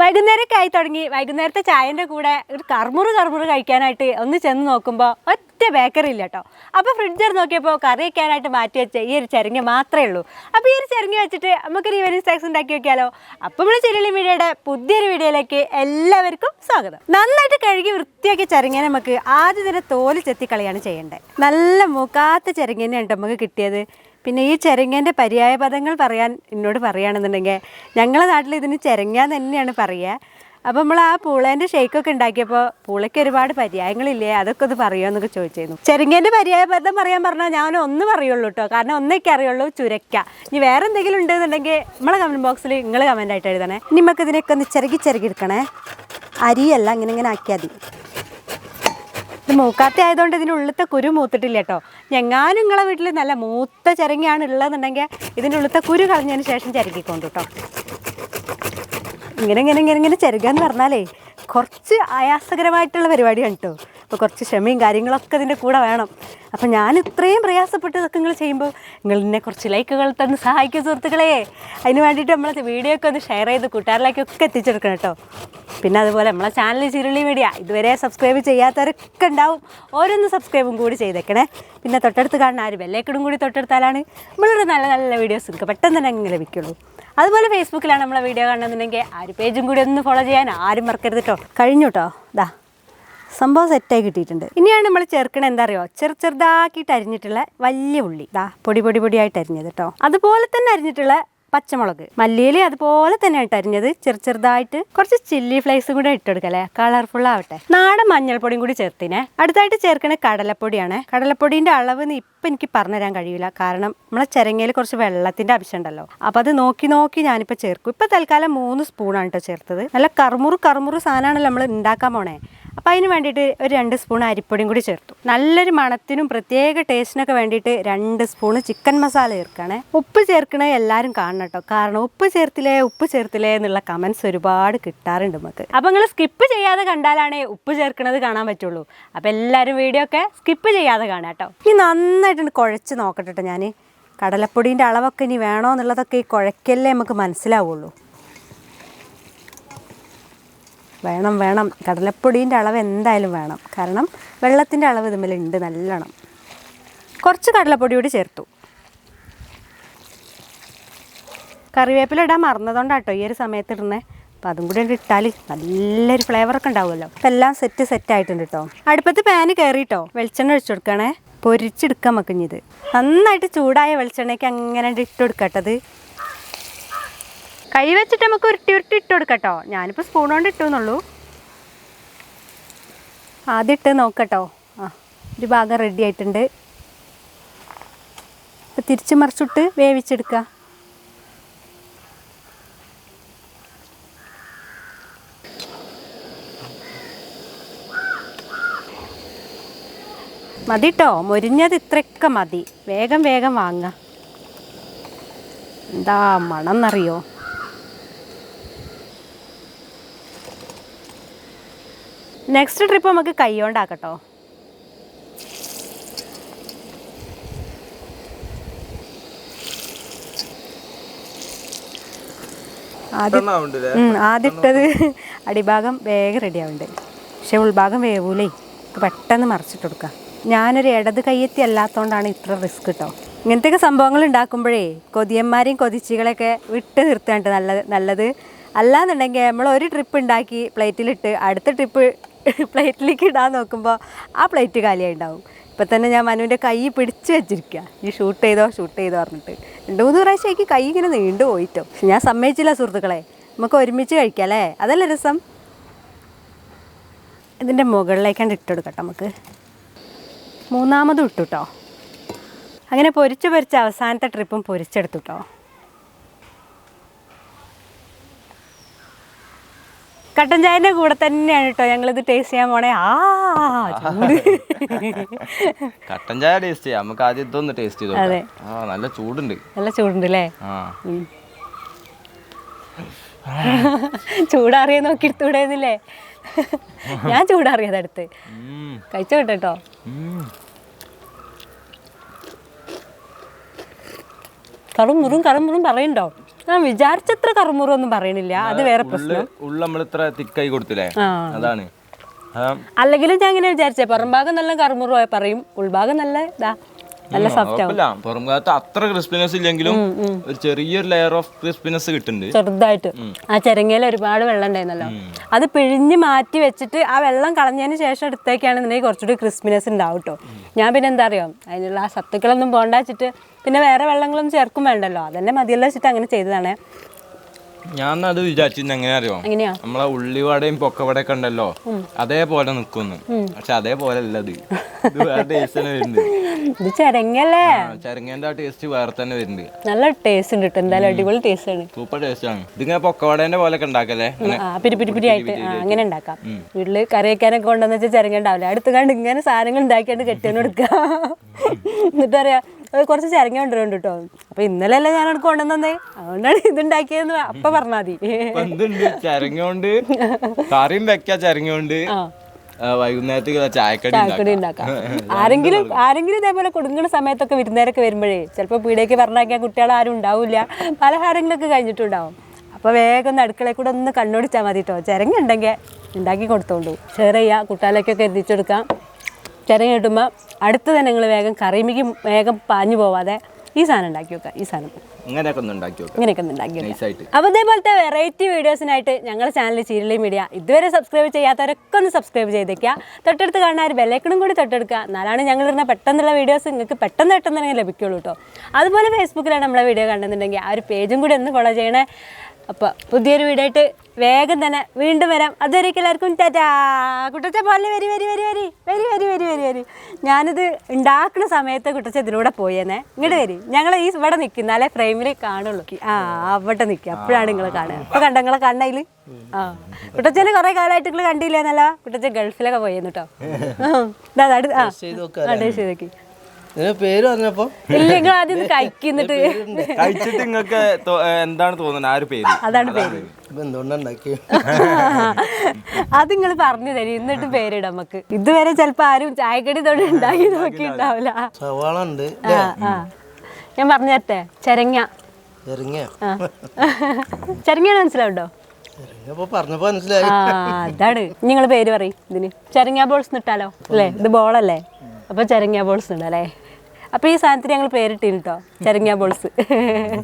വൈകുന്നേരമൊക്കെ ആയി തുടങ്ങി വൈകുന്നേരത്തെ ചായന്റെ കൂടെ ഒരു കർമുറ് കർമുറ് കഴിക്കാനായിട്ട് ഒന്ന് ചെന്ന് നോക്കുമ്പോൾ ഒറ്റ ബേക്കറി ഇല്ല കേട്ടോ അപ്പോൾ ഫ്രിഡ്ജർ നോക്കിയപ്പോൾ കറി വയ്ക്കാനായിട്ട് മാറ്റി വെച്ച ഈ ഒരു ചെരങ്ങ മാത്രമേ ഉള്ളൂ. അപ്പോൾ ഈ ഒരു ചെരങ്ങ വെച്ചിട്ട് നമുക്കൊരു ഈവനിങ് സ്നാക്സ് ഉണ്ടാക്കി വെക്കാലോ. അപ്പോൾ നമ്മൾ ചെല്ലി മീഡിയയുടെ പുതിയൊരു വീഡിയോയിലേക്ക് എല്ലാവർക്കും സ്വാഗതം. നന്നായിട്ട് കഴുകി വൃത്തിയാക്കി ചെരങ്ങനെ നമുക്ക് ആദ്യം തന്നെ തോൽ ചെത്തി കളയാണ് ചെയ്യേണ്ടത്. നല്ല മുഖാത്ത ചെരങ്ങനെയാണ് കേട്ടോ നമുക്ക് കിട്ടിയത്. പിന്നെ ഈ ചെരങ്ങേന്റെ പര്യായ പദങ്ങൾ പറയാൻ എന്നോട് പറയുകയാണെന്നുണ്ടെങ്കിൽ ഞങ്ങളുടെ നാട്ടിൽ ഇതിന് ചെരങ്ങ തന്നെയാണ് പറയുക. അപ്പോൾ നമ്മൾ ആ പൂളേന്റെ ഷേക്കൊക്കെ ഉണ്ടാക്കിയപ്പോൾ പൂളയ്ക്ക് ഒരുപാട് പര്യായങ്ങളില്ലേ? അതൊക്കെ ഒന്ന് പറയുമോ എന്നൊക്കെ ചോദിച്ചിരുന്നു. ചെരങ്ങേന്റെ പര്യായ പദം പറയാൻ പറഞ്ഞാൽ ഞാൻ ഒന്ന് പറയുള്ളൂ കേട്ടോ കാരണം ഒന്നൊക്കെ അറിയുള്ളൂ ചുരക്ക. ഇനി വേറെ എന്തെങ്കിലും ഉണ്ടെന്നുണ്ടെങ്കിൽ നമ്മളെ കമന്റ് ബോക്സിൽ നിങ്ങൾ കമന്റ് ആയിട്ട് എഴുതണേ. ഇനി നമുക്ക് ഇതിനൊക്കെ ഒന്ന് ചിരകി ചിരകി എടുക്കണേ. അരിയല്ല ഇങ്ങനെ ഇങ്ങനെ ആക്കിയാൽ മതി. ഇത് മൂക്കാത്ത ആയതുകൊണ്ട് ഇതിന്റെ കുരു മൂത്തിട്ടില്ല കേട്ടോ ഞങ്ങാനും നിങ്ങളെ വീട്ടിൽ നല്ല മൂത്ത ചിരങ്ങയാണ് ഉള്ളതെന്നുണ്ടെങ്കിൽ ഇതിന്റെ ഉള്ളിലത്തെ കുരു കളഞ്ഞതിന് ശേഷം ചിരകിക്കൊണ്ട് കേട്ടോ ഇങ്ങനെ ഇങ്ങനെ ഇങ്ങനെ ഇങ്ങനെ ചിരകുക പറഞ്ഞാലേ കുറച്ച് ആയാസകരമായിട്ടുള്ള പരിപാടിയാണ് കേട്ടോ അപ്പോൾ കുറച്ച് ക്ഷമയും കാര്യങ്ങളൊക്കെ ഇതിന്റെ കൂടെ വേണം. അപ്പോൾ ഞാൻ ഇത്രയും പ്രയാസപ്പെട്ട് ഇതൊക്കെ നിങ്ങൾ ചെയ്യുമ്പോൾ നിങ്ങൾ എന്നെ കുറച്ച് ലൈക്കുകൾ തന്ന് സഹായിക്കും സുഹൃത്തുക്കളെ. അതിന് വേണ്ടിയിട്ട് നമ്മളെ വീഡിയോ ഒക്കെ ഒന്ന് ഷെയർ ചെയ്ത് കൂട്ടുകാരിലേക്കൊക്കെ എത്തിച്ചെടുക്കണം കേട്ടോ. പിന്നെ അതുപോലെ നമ്മളെ ചാനൽ ചിരുളി മീഡിയ ഇതുവരെ സബ്സ്ക്രൈബ് ചെയ്യാത്തവരൊക്കെ ഉണ്ടാവും. ഓരോന്ന് സബ്സ്ക്രൈബും കൂടി ചെയ്തേക്കണേ. പിന്നെ തൊട്ടടുത്ത് കാണുന്ന ആര് ബെല്ലേക്കിടും കൂടി തൊട്ടടുത്താലാണ് നമ്മളൊരു നല്ല നല്ല വീഡിയോസ് നിങ്ങൾക്ക് പെട്ടെന്ന് തന്നെ അങ്ങ് ലഭിക്കുള്ളൂ. അതുപോലെ ഫേസ്ബുക്കിലാണ് നമ്മളെ വീഡിയോ കാണുന്നുണ്ടെങ്കിൽ ആ ഒരു പേജും കൂടി ഒന്ന് ഫോളോ ചെയ്യാൻ ആരും മറക്കരുത് കേട്ടോ. കഴിഞ്ഞു കേട്ടോ. ദാ. സംഭവം സെറ്റായി കിട്ടിയിട്ടുണ്ട്. ഇനിയാണ് നമ്മൾ ചേർക്കണ എന്താ അറിയോ ചെറു ചെറുതാക്കിയിട്ട് അരിഞ്ഞിട്ടുള്ള വലിയ ഉള്ളി. ദാ പൊടി പൊടി പൊടിയായിട്ട് അരിഞ്ഞത് കേട്ടോ അതുപോലെ തന്നെ അരിഞ്ഞിട്ടുള്ള പച്ചമുളക്. മല്ലിയില അതുപോലെ തന്നെ ഇട്ട് അരിഞ്ഞത് ചെറു ചെറുതായിട്ട് കുറച്ച് ചില്ലി ഫ്ലേക്സും കൂടെ ഇട്ടുകൊടുക്കല്ലേ കളർഫുൾ ആവട്ടെ. നാടൻ മഞ്ഞൾപ്പൊടിയും കൂടി ചേർത്തിനെ. അടുത്തായിട്ട് ചേർക്കണ കടലപ്പൊടിയാണ്. കടലപ്പൊടിന്റെ അളവ് ഇപ്പം എനിക്ക് പറഞ്ഞുതരാൻ കഴിയില്ല കാരണം നമ്മളെ ചിരങ്ങയിൽ കുറച്ച് വെള്ളത്തിന്റെ ആവശ്യം ഉണ്ടല്ലോ അപ്പോൾ അത് നോക്കി നോക്കി ഞാനിപ്പോൾ ചേർക്കും. ഇപ്പം തൽക്കാലം മൂന്ന് സ്പൂണാണ് കേട്ടോ ചേർത്തത്. നല്ല കറുമുറു കറുമുറു സാധനമാണല്ലോ നമ്മൾ ഉണ്ടാക്കാൻ പോണേ. അപ്പോൾ അതിന് വേണ്ടിയിട്ട് ഒരു രണ്ട് സ്പൂൺ അരിപ്പൊടിയും കൂടി ചേർത്തു. നല്ലൊരു മണത്തിനും പ്രത്യേക ടേസ്റ്റിനൊക്കെ വേണ്ടിയിട്ട് രണ്ട് സ്പൂൺ ചിക്കൻ മസാല ചേർക്കണേ. ഉപ്പ് ചേർക്കണേ എല്ലാവരും കാണണം കേട്ടോ കാരണം ഉപ്പ് ചേർത്തില്ലേ ഉപ്പ് ചേർത്തില്ലേ എന്നുള്ള കമൻസ് ഒരുപാട് കിട്ടാറുണ്ട് നമുക്ക്. അപ്പോൾ നിങ്ങൾ സ്കിപ്പ് ചെയ്യാതെ കണ്ടാലാണേ ഉപ്പ് ചേർക്കണത് കാണാൻ പറ്റുള്ളൂ. അപ്പോൾ എല്ലാവരും വീഡിയോ ഒക്കെ സ്കിപ്പ് ചെയ്യാതെ കാണാം കേട്ടോ ഇനി നന്നായിട്ടുണ്ട് കുഴച്ച് നോക്കട്ടെ കേട്ടോ ഞാൻ കടലപ്പൊടീന്റെ അളവൊക്കെ ഇനി വേണോ എന്നുള്ളതൊക്കെ ഈ കുഴക്കല്ലേ നമുക്ക് മനസ്സിലാവുള്ളൂ. വേണം വേണം. കടലപ്പൊടീന്റെ അളവ് എന്തായാലും വേണം. കാരണം വെള്ളത്തിന്റെ അളവ് തമ്മിലുണ്ട് നല്ലോണം. കുറച്ച് കടലപ്പൊടി കൂടി ചേർത്തു. കറിവേപ്പില ഇടാൻ മറന്നതുകൊണ്ടാട്ടോ ഈ ഒരു സമയത്ത് ഇടുന്നത് അപ്പോൾ അതും കൂടി ഇട്ടാൽ നല്ലൊരു ഫ്ലേവറൊക്കെ ഉണ്ടാവുമല്ലോ. അപ്പം എല്ലാം സെറ്റ് സെറ്റ് ആയിട്ടുണ്ട് കേട്ടോ അടുപ്പത്ത് പാന് കയറിയിട്ടോ വെളിച്ചെണ്ണ ഒഴിച്ചു കൊടുക്കണേ. പൊരിച്ചെടുക്കാൻ മക്കിഞ്ഞത് നന്നായിട്ട് ചൂടായ വെളിച്ചെണ്ണയ്ക്ക് അങ്ങനെ ഇട്ട് കൊടുക്കട്ടത് കൈ വെച്ചിട്ട് നമുക്ക് ഉരുട്ടി ഉരുട്ടി ഇട്ട് കൊടുക്കട്ടോ. ഞാനിപ്പോൾ സ്പൂൺ കൊണ്ട് ഇട്ടു എന്നുള്ളൂ ആദ്യം ഇട്ട് നോക്കട്ടോ. ആ ഒരു ഭാഗം റെഡി ആയിട്ടുണ്ട്. ഇപ്പം തിരിച്ച് മറിച്ചിട്ട് വേവിച്ചെടുക്കുക മതി കേട്ടോ മൊരിഞ്ഞത് ഇത്രയൊക്കെ മതി. വേഗം വേഗം വാങ്ങുക. എന്താ മണം എന്നറിയോ നെക്സ്റ്റ് ട്രിപ്പ് നമുക്ക് കൈകൊണ്ടാക്കട്ടോ ആദ്യത്തത് അടിഭാഗം വേഗം റെഡി ആവുന്നുണ്ട് പക്ഷെ ഉൾഭാഗം വേവൂലേ. പെട്ടെന്ന് മറിച്ചിട്ട് കൊടുക്കാം. ഞാനൊരു ഇടത് കയ്യെത്തി അല്ലാത്തതുകൊണ്ടാണ് ഇത്ര റിസ്ക് കേട്ടോ ഇങ്ങനത്തെയൊക്കെ സംഭവങ്ങൾ ഉണ്ടാക്കുമ്പോഴേ കൊതിയന്മാരെയും കൊതിച്ചികളെയൊക്കെ വിട്ട് നിർത്തേണ്ടത് നല്ലത് നല്ലത്. അല്ലാന്നുണ്ടെങ്കിൽ നമ്മൾ ഒരു ട്രിപ്പ് ഉണ്ടാക്കി പ്ലേറ്റിലിട്ട് അടുത്ത ട്രിപ്പ് പ്ലേറ്റിലേക്ക് ഇടാൻ നോക്കുമ്പോൾ ആ പ്ലേറ്റ് കാലിയായി ഉണ്ടാവും ഇപ്പം തന്നെ ഞാൻ മനുവിന്റെ കൈ പിടിച്ച് വെച്ചിരിക്കുക ഈ ഷൂട്ട് ചെയ്തോ ഷൂട്ട് ചെയ്തോ പറഞ്ഞിട്ട്. രണ്ട് മൂന്ന് പ്രാവശ്യം എനിക്ക് കൈ ഇങ്ങനെ നീണ്ടു പോയിട്ടോ. പക്ഷെ ഞാൻ സമ്മതിച്ചില്ല സുഹൃത്തുക്കളെ. നമുക്ക് ഒരുമിച്ച് കഴിക്കാം അല്ലേ? അതല്ലേ രസം. ഇതിന്റെ മുകളിലേക്കാണ്ട് ഇട്ടെടുക്കട്ടെ നമുക്ക്. മൂന്നാമതും ഇട്ടു കേട്ടോ അങ്ങനെ പൊരിച്ച് പൊരിച്ച് അവസാനത്തെ ട്രിപ്പും പൊരിച്ചെടുത്തു കേട്ടോ കട്ടൻ ചായന്റെ കൂടെ തന്നെയാണ് കേട്ടോ ഞങ്ങൾ ഇത് ടേസ്റ്റ് ചെയ്യാൻ പോണേ. ആ ചൂട്. കട്ടൻ ചായ ടേസ്റ്റ് ചെയ്യാം. നമുക്ക് ആദ്യം ഇതൊന്ന് ടേസ്റ്റ് ചെയ്തു അതെ. നല്ല ചൂടുണ്ട്. നല്ല ചൂടുണ്ട് അല്ലേ. ചൂടാറിയ നോക്കി എടുത്തൂടേന്നില്ലേ ഞാൻ ചൂടാറിയത് അടുത്ത് കഴിച്ചു കേട്ടോ കറും മുറും കറും മുറും പറയണ്ടോ? ഞാൻ വിചാരിച്ചത്ര കറുമുറൊന്നും പറയണില്ല. അത് വേറെ പ്രശ്നം. ഉള്ള നമ്മൾ ഇത്ര തിക്കായി കൊടുത്തില്ലേ? അതാണ്. അതാ. അല്ലെങ്കിലും ഞാൻ ഇങ്ങനെ വിചാരിച്ചേ പുറംഭാഗം നല്ല കറുമുറ പറയും ഉൾഭാഗം നല്ല ഇതാ. നല്ല സോഫ്റ്റ് ആവും. പുറം അത്ര ക്രിസ്പിനെസ് ഇല്ലെങ്കിലും ഒരു ചെറിയൊരു ലെയർ ഓഫ് ക്രിസ്പിനെസ് കിട്ടുന്നുണ്ട് ചെറുതായിട്ട്. ആ ചെരങ്ങയിൽ ഒരുപാട് വെള്ളം ഉണ്ടായിരുന്നല്ലോ. അത് പിഴിഞ്ഞ് മാറ്റി വെച്ചിട്ട് ആ വെള്ളം കളഞ്ഞതിന് ശേഷം എടുത്തേക്കാണെന്നുണ്ടെങ്കിൽ കുറച്ചുകൂടി ക്രിസ്പിനെസ് ഉണ്ടാവും കേട്ടോ ഞാൻ പിന്നെ എന്താ അറിയോ? അതിനുള്ള ആ സത്തുക്കളൊന്നും പോണ്ടാച്ചിട്ട് പിന്നെ വേറെ വെള്ളങ്ങളൊന്നും ചേർക്കും വേണ്ടല്ലോ. അതന്നെ മതിയല്ലോ വെച്ചിട്ട് അങ്ങനെ ചെയ്തതാണ്. ഞാൻ അത് വിചാരിച്ചിരുന്നു എങ്ങനെ അറിയോ? നമ്മളെ ഉള്ളിവടയും പൊക്കവടയൊക്കെ ഉണ്ടല്ലോ. അതേപോലെ നിക്കുന്നു. പക്ഷെ അതേപോലെ അല്ല ഇത് വേറെ ടേസ്റ്റ് തന്നെ വരുന്നുണ്ട് ഇത് ചരങ്ങല്ലേ? ചരങ്ങേന്റെ ആ ടേസ്റ്റ് വേറെ തന്നെ വരുന്നുണ്ട്. നല്ല ടേസ്റ്റ് ഉണ്ട് കേട്ടോ എന്തായാലും അടിപൊളി ടേസ്റ്റ് ആണ്. സൂപ്പർ ടേസ്റ്റ് ആണ്. ഇതിങ്ങനെ പൊക്കവടേന്റെ പോലെ ഉണ്ടാക്കല്ലേ? ആ പിരി പിരി പിരി ആയിട്ട് അങ്ങനെ ഉണ്ടാക്കാം. വീട്ടിൽ കറി വെക്കാനൊക്കെ കൊണ്ടുവന്ന് വെച്ചാൽ ചിരങ്ങ ഉണ്ടാവില്ല. അടുത്ത് കണ്ട് ഇങ്ങനെ സാധനങ്ങൾ ഉണ്ടാക്കിയാണ്ട് കെട്ടിയാണ് എടുക്കുക എന്നിട്ട് പറയാ "ഏ, കുറച്ച് ചരങ്ങ കൊണ്ടുവരുന്നുണ്ട് കേട്ടോ അപ്പൊ ഇന്നലെ അല്ലേ ഞാൻ അവിടെ കൊണ്ടുവന്നേ അതുകൊണ്ടാണ് ഇതുണ്ടാക്കിയതെന്ന് അപ്പൊ പറഞ്ഞാൽ മതി. ചരങ്ങ ചരങ്ങോണ്ട് കറിയും വെക്കാ ചരങ്ങോണ്ട് വൈകുന്നേരത്തേക്ക് ചായക്കടി ഉണ്ടാക്കാം. ആരെങ്കിലും ആരെങ്കിലും ഇതേപോലെ കൊടുങ്ങുന്ന സമയത്തൊക്കെ വിരുന്നേരൊക്കെ വരുമ്പോഴേ ചിലപ്പോൾ പീടിയേക്ക് പറഞ്ഞാക്കിയാൽ കുട്ടികൾ ആരും ഉണ്ടാവില്ല. പലഹാരങ്ങളൊക്കെ കഴിഞ്ഞിട്ടുണ്ടാവും. അപ്പോൾ വേഗം ഒന്ന് അടുക്കളയിൽ കൂടെ ഒന്ന് കണ്ണോടിച്ചാൽ മതി കേട്ടോ ചിരങ്ങ ഉണ്ടെങ്കിൽ ഉണ്ടാക്കി കൊടുത്തോണ്ടു. ഷെയർ ചെയ്യുക കുട്ടാലൊക്കെ എത്തിച്ചെടുക്കാം. ചിരങ്ങ കിട്ടുമ്പോൾ അടുത്ത് തന്നെ നിങ്ങൾ വേഗം കറിമിക്ക് വേഗം പാഞ്ഞു പോവാതെ ഈ സാധനം ഉണ്ടാക്കി വെക്കാം ഈ സാധനം. ഇങ്ങനെയൊക്കെ ഒന്ന് ഉണ്ടാക്കി വെക്കാം. ഇങ്ങനെയൊക്കെ ഒന്ന് ഉണ്ടാക്കി വെക്കുക നൈസായിട്ട് അപ്പോൾ ഇതേപോലത്തെ വെറൈറ്റി വീഡിയോസിനായിട്ട് ഞങ്ങളുടെ ചാനൽ ചീരളി മീഡിയ ഇതുവരെ സബ്സ്ക്രൈബ് ചെയ്യാത്തവരൊക്കെ ഒന്ന് സബ്സ്ക്രൈബ് ചെയ്തേക്കുക തൊട്ടടുത്ത് കാണുന്ന ഒരു ബെല്ലൈക്കണും കൂടി തൊട്ടെടുക്കുക. എന്നാലാണ് ഞങ്ങൾ ഇടുന്ന പെട്ടെന്നുള്ള വീഡിയോസ് നിങ്ങൾക്ക് പെട്ടെന്ന് പെട്ടെന്ന് തന്നെ ലഭിക്കുള്ളൂ കേട്ടോ അതുപോലെ ഫേസ്ബുക്കിലാണ് നമ്മളെ വീഡിയോ കണ്ടെന്നുണ്ടെങ്കിൽ ആ ഒരു പേജും കൂടി ഒന്ന് ഫോളോ ചെയ്യണേ. അപ്പോൾ പുതിയൊരു വീഡിയോ ആയിട്ട് വേഗം തന്നെ വീണ്ടും വരാം. അതുവരേക്കും എല്ലാവർക്കും ടാറ്റാ. കുട്ടച്ച പോലെ വരി വരി വരി വരി. വരി വരി വരി വരി വരി. ഞാനിത് ഉണ്ടാക്കുന്ന സമയത്ത് കുട്ടച്ച ഇതിലൂടെ പോയേനെ. ഇങ്ങോട്ട് വരി. ഞങ്ങൾ ഈ ഇവിടെ നിൽക്കുന്ന അല്ലെ ഫ്രെയിമിൽ കാണുള്ളൂ. ആ അവിടെ നിൽക്കുക അപ്പോഴാണ് നിങ്ങൾ കാണുക. അപ്പോൾ കണ്ട നിങ്ങളെ കണ്ടതിൽ ആ. കുട്ടച്ചനെ കുറേ കാലമായിട്ട് നിങ്ങൾ കണ്ടില്ലേന്നല്ല? കുട്ടച്ച ഗൾഫിലൊക്കെ പോയിരുന്നു കേട്ടോ ആ. ചെയ്ത് ഇതിന് പേര് പറഞ്ഞപ്പോ ഇല്ല നിങ്ങൾ ആദ്യം ഇത് കഴിക്കുന്നിട്ട് കഴിച്ചിട്ട് നിങ്ങൾക്ക് എന്താണ് തോന്നുന്നത്? ആ ഒരു പേര്. അതാണ് പേര്. ഇപ്പൊ എന്തുകൊണ്ടാ ഉണ്ടാക്കി അത് നിങ്ങൾ പറഞ്ഞു തരും. എന്നിട്ട് പേരിടാം നമുക്ക്. ഇതുവരെ ചിലപ്പോ ആരും ചായക്കടി തൊട്ട് ഉണ്ടാക്കി നോക്കിണ്ടാവില്ല സവാള ഉണ്ട് ഞാൻ പറഞ്ഞു തരട്ടെ. ചെരങ്ങ. ആ. ചെരങ്ങയാണ് മനസ്സിലാവുണ്ടോ? അതാണ്. നിങ്ങൾ പേര് പറയും ഇതിന്. ചെരങ്ങ ബോൾസ് ഇട്ടാലോ? അല്ലേ? ഇത് ബോളല്ലേ അപ്പൊ ചെരങ്ങ ബോൾസ് ഉണ്ട് അല്ലേ അപ്പൊ ഈ സാധനത്തിന് ഞങ്ങൾ പേരിട്ടിന് കേട്ടോ ബോൾസ്.